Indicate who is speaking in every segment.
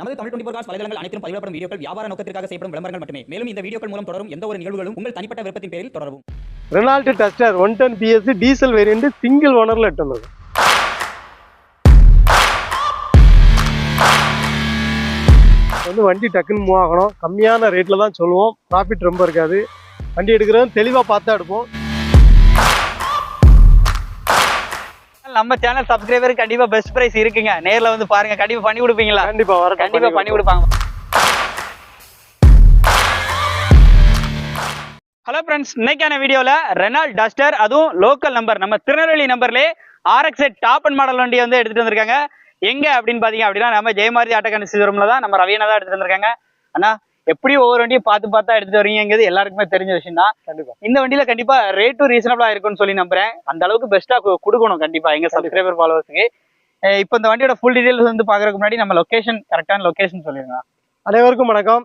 Speaker 1: நமது Tamil twenty four cos வலைதளங்கள் அனைத்தும் பதிவிடப்படும் வீடியோக்கள் வியாபார நோக்கத்திற்காக செய்யப்படும் விளம்பரங்கள் மட்டுமே. மேலும் இந்த வீடியோக்கள் மூலம் தொடரும் எந்த ஒரு நிகழ்வுகளும் உங்கள் தனிப்பட்ட விருப்பத்தின் பேரில் தொடரவும்.
Speaker 2: Renault Duster one ten BSc diesel variant single ஓனரில் எட்டு வந்து வண்டி டக்குன்னு மூவ் ஆகணும். கம்மியான ரேட்டில் தான் சொல்லுவோம். ப்ராஃபிட் ரொம்ப இருக்காது. வண்டி எடுக்கிறதும் தெளிவாக பார்த்தா எடுப்போம்.
Speaker 3: நம்ம சேனல் சப்ஸ்கிரைபர் கண்டிப்பா பெஸ்ட் பிரைஸ் இருக்குங்க. நேர்ல வந்து பாருங்க. கண்டிப்பா பண்ணி கொடுப்பீங்களா?
Speaker 2: கண்டிப்பா வர
Speaker 3: கண்டிப்பா பண்ணி கொடுப்பாங்க. ஹலோ ஃப்ரெண்ட்ஸ் இன்னைக்கான வீடியோல ரெனால்ட் டஸ்டர் அதுவும் லோக்கல் நம்பர் நம்ம திருநெல்வேலி நம்பர்லே ஆர்எக்ஸ் டாப் அண்ட் மாடல் வண்டியை வந்து எடுத்துட்டு வந்திருக்காங்க. எங்க அப்படின்னு பாத்தீங்க அப்படின்னா நம்ம ஜெயமாரதி ஆட்டோக்கான சிவரம்ல தான் நம்ம ரவியனா தான் எடுத்துட்டு வந்திருக்காங்க. அண்ணா எப்படி ஒவ்வொரு வண்டியும் பார்த்து பார்த்தா எடுத்துட்டு வரீங்கிறது எல்லாருக்குமே தெரிஞ்ச விஷயம் தான்
Speaker 2: கண்டிப்பா.
Speaker 3: இந்த வண்டியில கண்டிப்பா ரேட்டும் ரீசனபிளா இருக்கும்னு சொல்லி நம்புறேன். அந்த அளவுக்கு பெஸ்ட்டா கொடுக்கணும் கண்டிப்பா எங்க சப்ஸ்கிரைபர் ஃபாலோவர்ஸ்க்கு இப்போ இந்த வண்டியோட ஃபுல் டீடைல்ஸ் வந்து பாக்குறதுக்கு முன்னாடி நம்ம லொகேஷன் கரெக்டான லொகேஷன் சொல்லிருங்க
Speaker 2: அனைவருக்கும் வணக்கம்.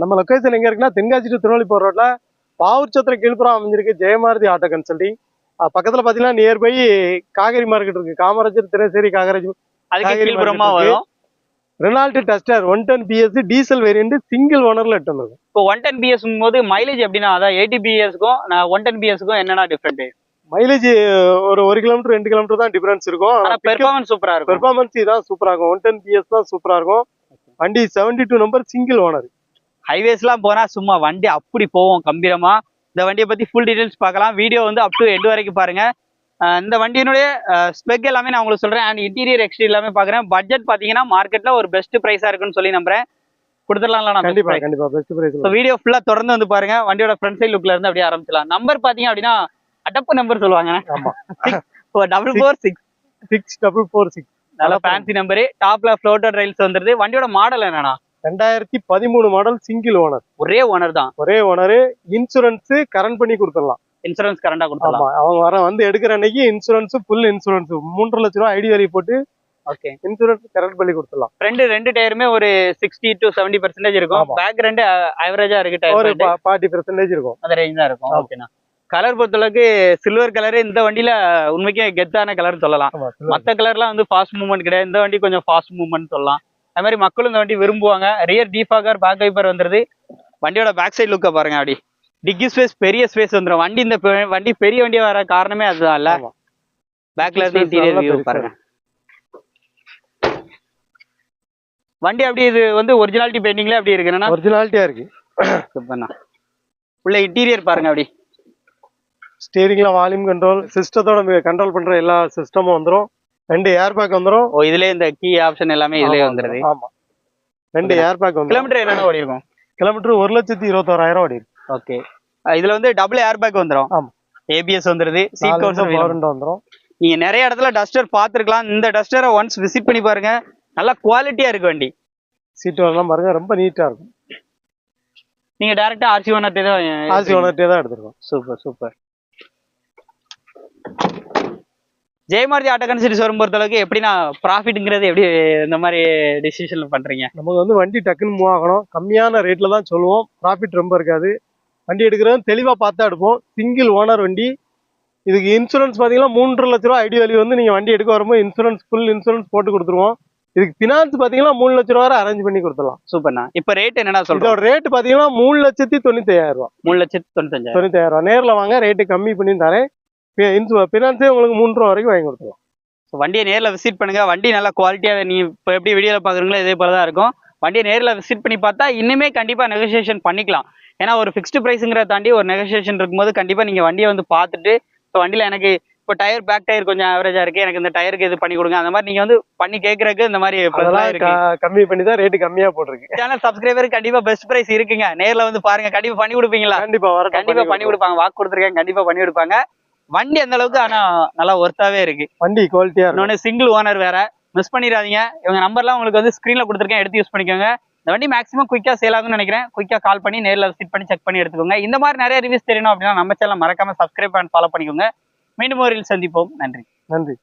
Speaker 2: நம்ம லொக்கேஷன் எங்க இருக்குன்னா தென்காசி டு போற ரோட்ல பாவூர் சத்திரம் கீழ்ப்புறம் அமைஞ்சிருக்கு ஜெயமாரதி ஆட்டோ கன்சல்டிங் பக்கத்துல பாத்தீங்கன்னா நியர்பை காவேரி மார்க்கெட் இருக்கு. காமராஜர் தினசரி காகராஜ்
Speaker 3: அதுக்கு கீழ்புறமா வரும்.
Speaker 2: Renault Duster one ten BSc diesel variant single ஓனர்ல வந்தது.
Speaker 3: இப்போ ஒன் டென் பிஎஸ் போது மைலேஜ் எப்படின்னா அதான் எயிட்டி பிஎஸ்க்கும் ஒன் டென் பிஎஸ்க்கும் என்னென்ன டிஃப்ரெண்ட்
Speaker 2: மைலேஜ் ஒரு ஒரு கிலோமீட்டர் ரெண்டு கிலோமீட்டர் தான் டிஃபரன்ஸ் இருக்கும்.
Speaker 3: ஆனா பெர்ஃபார்மன்ஸ் சூப்பரா இருக்கும்.
Speaker 2: பெர்ஃபார்மன்ஸ் இதான் சூப்பரா இருக்கும். ஒன் டென் பிஎஸ் தான் சூப்பரா இருக்கும். வண்டி seventy two number single owner
Speaker 3: ஹைவேஸ்லாம் போனா சும்மா வண்டி அப்படி போவோம் கம்பீரமா. இந்த வண்டியை பத்தி ஃபுல் டீடைல்ஸ் பார்க்கலாம். வீடியோ வந்து அப் டு எண்டு வரைக்கும் பாருங்க. அஹ் இந்த வண்டியினுடைய ஸ்பெக் எல்லாமே நான் உங்களுக்கு சொல்றேன். அண்ட் இன்டீரியர் எக்ஸ்டீரியர் எல்லாமே பாக்குறேன் பட்ஜெட் பாத்தீங்கன்னா மார்க்கெட்ல ஒரு பெஸ்ட் பிரைஸா இருக்குன்னு சொல்லி நம்புறேன். கொடுத்துடலாம்ல
Speaker 2: கண்டிப்பா
Speaker 3: நான்
Speaker 2: கண்டிப்பா. பெஸ்ட் பிரைஸ்
Speaker 3: ஸோ வீடியோ ஃபுல்லா தொடர்ந்து வந்து பாருங்க. வண்டியோட ஃப்ரண்ட் சைட் லுக்ல இருந்து அப்படியே ஆரம்பிச்சலாம் நம்பர் பாத்தீங்க அப்படின்னா அடப்பு நம்பர் சொல்லுவாங்க.
Speaker 2: ஆமா.
Speaker 3: Double four six
Speaker 2: six double four six
Speaker 3: நல்ல ஃபேன்சி நம்பரு டாப்ல ஃப்ளோட்டர் ரயில்ஸ் வந்துருது. வண்டியோட மாடல் என்னன்னா?
Speaker 2: ரெண்டாயிரத்தி பதிமூணு மாடல் சிங்கிள் ஓனர்
Speaker 3: ஒரே ஓனர் தான்.
Speaker 2: ஒரே ஓனரு இன்சூரன்ஸ் கரண்ட் பண்ணி கொடுத்துடலாம்.
Speaker 3: இன்சூரன்ஸ் கரண்டா கொடுத்துடலாம்.
Speaker 2: அவங்க வர வந்து எடுக்கிற அன்னைக்கு இன்சூரன்ஸ் ஃபுல் இன்சூரன்ஸ் மூன்றரை லட்ச ரூபா ஐடி வரி போட்டு
Speaker 3: ஓகே
Speaker 2: இன்சூரன்ஸ் கரண்ட் பண்ணி கொடுத்துடலாம்.
Speaker 3: ரெண்டு ரெண்டு டயருமே ஒரு சிக்ஸ்டி டு செவன்டி பர்சன்டேஜ் இருக்கும். பேக் ரெண்டு ஆவரேஜா இருக்கு
Speaker 2: ஒரு
Speaker 3: டயர்
Speaker 2: ஃபார்ட்டி பெர்சன்டேஜ் இருக்கும்.
Speaker 3: அந்த ரேஞ்ச் தான் இருக்கும். ஓகேண்ணா கலர் பொறுத்தளவுக்கு சில்வர் கலர் இந்த வண்டியில உண்மைக்கே கெத்தான கலர் சொல்லலாம். மத்த கலர்லாம் வந்து ஃபாஸ்ட் மூவ்மெண்ட் கிடையாது. இந்த வண்டி கொஞ்சம் ஃபாஸ்ட் மூவ்மெண்ட் சொல்லலாம். அது மாதிரி மக்களும் இந்த வண்டி விரும்புவாங்க. ரியர் டீஃபாகர் பேக் வைப்பர் வந்துருது. வண்டியோட பேக் சைடு லுக்க பாருங்க அப்படி டிக்கி ஸ்பேஸ் பெரிய ஸ்பேஸ் வந்துரும். வண்டி இந்த வண்டி பெரிய வண்டியா வர காரணமே அதுதான்ல.
Speaker 2: ஆமா.
Speaker 3: பேக்ல இருந்து இன்டீரியர் வியூ பாருங்க. வண்டி அப்படி இது வந்து ஒரிஜினாலிட்டி பெயிண்டிங்ல அப்படி இருக்கு. என்னன்னா
Speaker 2: ஒரிஜினாலிட்டியா இருக்கு.
Speaker 3: உள்ள இன்டீரியர் பாருங்க அப்படி.
Speaker 2: ஸ்டீரிங்ல வால்யூம் கண்ட்ரோல் சிஸ்டத்தோட கண்ட்ரோல் பண்ற எல்லா சிஸ்டமும் வந்துரும். ரெண்டு ஏர் பேக் வந்துரும்.
Speaker 3: ஓ இதுலயே இந்த கீ ஆப்ஷன் எல்லாமே இதுலயே வந்துருது.
Speaker 2: ஆமா. ரெண்டு ஏர் பேக் வந்துரும்.
Speaker 3: கிலோமீட்டர் என்னென்ன ஓடி இருக்கும்
Speaker 2: கிலோமீட்டர் ஒரு லட்சத்தி இருபத்தோராயிரம் ஓடி இருக்கு
Speaker 3: ஓகே. இதுல வந்து டபுள் ஏர் பேக் வந்துரும்.
Speaker 2: ஆமா.
Speaker 3: ஏபிஎஸ் வந்துருது. சீட்
Speaker 2: விண்டோ வந்துரும்.
Speaker 3: நீங்க நிறைய இடத்துல டஸ்டர் பார்த்திருக்கலாம். இந்த டஸ்டரை ஒன்ஸ் விசிட் பண்ணி பாருங்க. நல்லா குவாலிட்டியா இருக்கு வண்டி.
Speaker 2: சீட் எல்லாம் பாருங்க ரொம்ப நீட்டா இருக்கும்.
Speaker 3: நீங்க டைரக்டா ஆர்சி ஓனர்ட்டே தான்
Speaker 2: ஆர்சி ஓனர்ட்டே தான் எடுத்திருக்கோம்.
Speaker 3: சூப்பர் சூப்பர் ஜெயமாரதி ஆட்டோ கன்சிடர்ஸ் வரும் பொறுத்தளவுக்கு எப்படின்னா ப்ராஃபிட்ங்கிறது எப்படி இந்த மாதிரி டிசிஷன் பண்றீங்க?
Speaker 2: நமக்கு வந்து வண்டி டக்குன்னு மூவ் ஆகணும். கம்மியான ரேட்ல தான் சொல்லுவோம். ப்ராஃபிட் ரொம்ப இருக்காது. வண்டி எடுக்கிறது தெளிவா பார்த்தா எடுப்போம். சிங்கிள் ஓனர் வண்டி. இதுக்கு இன்சூரன்ஸ் பாத்தீங்கன்னா மூன்றரை லட்ச ரூபா ஐடி வேல்யூ வந்து நீங்க வண்டி எடுக்க வரும்போது இன்சூரன்ஸ் ஃபுல் இன்சூரன்ஸ் போட்டு கொடுத்துருவோம். இதுக்கு ஃபினான்ஸ் பாத்தீங்கன்னா மூணு லட்ச ரூபா வரை அரேஞ்ச் பண்ணி கொடுத்துடலாம்.
Speaker 3: சூப்பர்ண்ணா. இப்போ ரேட் என்னன்னா சொல்றோம்?
Speaker 2: இதோட ரேட் பாத்தீங்கன்னா மூணு லட்சத்தி தொண்ணூத்தி ஐயாயிரம் ரூபா.
Speaker 3: மூணு லட்சத்தி தொண்ணூத்தஞ்சாயிரம்.
Speaker 2: தொண்ணூத்தி ஐயாயிரம் ரூபா. நேர்ல வாங்க ரேட்டு கம்மி பண்ணி தரேன். ஃபினான்ஸே உங்களுக்கு மூன்று ரூபா வரைக்கும் வாங்கி கொடுத்துருவோம்
Speaker 3: So, வண்டியை நேர்ல விசிட் பண்ணுங்க. வண்டி நல்லா குவாலிட்டியா நீ இப்போ எப்படி வீடியோல பாக்குறீங்களோ இதே போல தான் இருக்கும். வண்டியை நேர்ல விசிட் பண்ணி பார்த்தா இன்னுமே கண்டிப்பா நெகோசியேஷன் பண்ணிக்கலாம். ஏன்னா ஒரு ஃபிக்ஸ்டு பிரைஸுங்கிறத தாண்டி ஒரு நெகோசியேஷன் இருக்கும்போது கண்டிப்பா நீங்க வண்டியை வந்து பார்த்துட்டு இப்போ வண்டியில எனக்கு இப்போ டயர் பேக் டயர் கொஞ்சம் ஆவரேஜா இருக்கு. எனக்கு இந்த டயருக்கு இது பண்ணி கொடுங்க. அந்த மாதிரி நீங்க வந்து பண்ணி கேட்கறதுக்கு இந்த மாதிரி
Speaker 2: கம்மி பண்ணி தான் ரேட்டு கம்மியா போட்டிருக்கு.
Speaker 3: சேனல் சப்ஸ்கிரைபர் கண்டிப்பா பெஸ்ட் பிரைஸ் இருக்குங்க. நேர்ல வந்து பாருங்க. கண்டிப்பா பண்ணி கொடுப்பீங்களா?
Speaker 2: கண்டிப்பா வர
Speaker 3: கண்டிப்பா பண்ணி கொடுப்பாங்க. வாக்கு கொடுத்துருக்கேன். கண்டிப்பா பண்ணி கொடுப்பாங்க. வண்டி அந்த அளவுக்கு ஆனா நல்லா ஒர்த்தாவே இருக்கு.
Speaker 2: வண்டி குவாலிட்டியா
Speaker 3: இன்னொன்னு சிங்கிள் ஓனர் வேற. மிஸ் பண்ணிடாதீங்க. இவங்க நம்பர்லாம் உங்களுக்கு வந்து ஸ்க்ரீனில் கொடுத்துருக்கேன். எடுத்து யூஸ் பண்ணிக்கோங்க. இந்த வண்டி மேக்ஸிமம் குயிக்காக சேல் ஆகும்னு நினைக்கிறேன். குயிக்காக கால் பண்ணி நேரில் விசிட் பண்ணி செக் பண்ணி எடுத்துக்கோங்க. இந்த மாதிரி நிறைய ரிவ்யூஸ் தெரியணும் அப்படின்னா நம்ம சேனல் மறக்காம சப்ஸ்கிரைப் அண்ட் ஃபாலோ பண்ணிக்கோங்க. மீண்டும் ஒரு சந்திப்போம். நன்றி.
Speaker 2: நன்றி.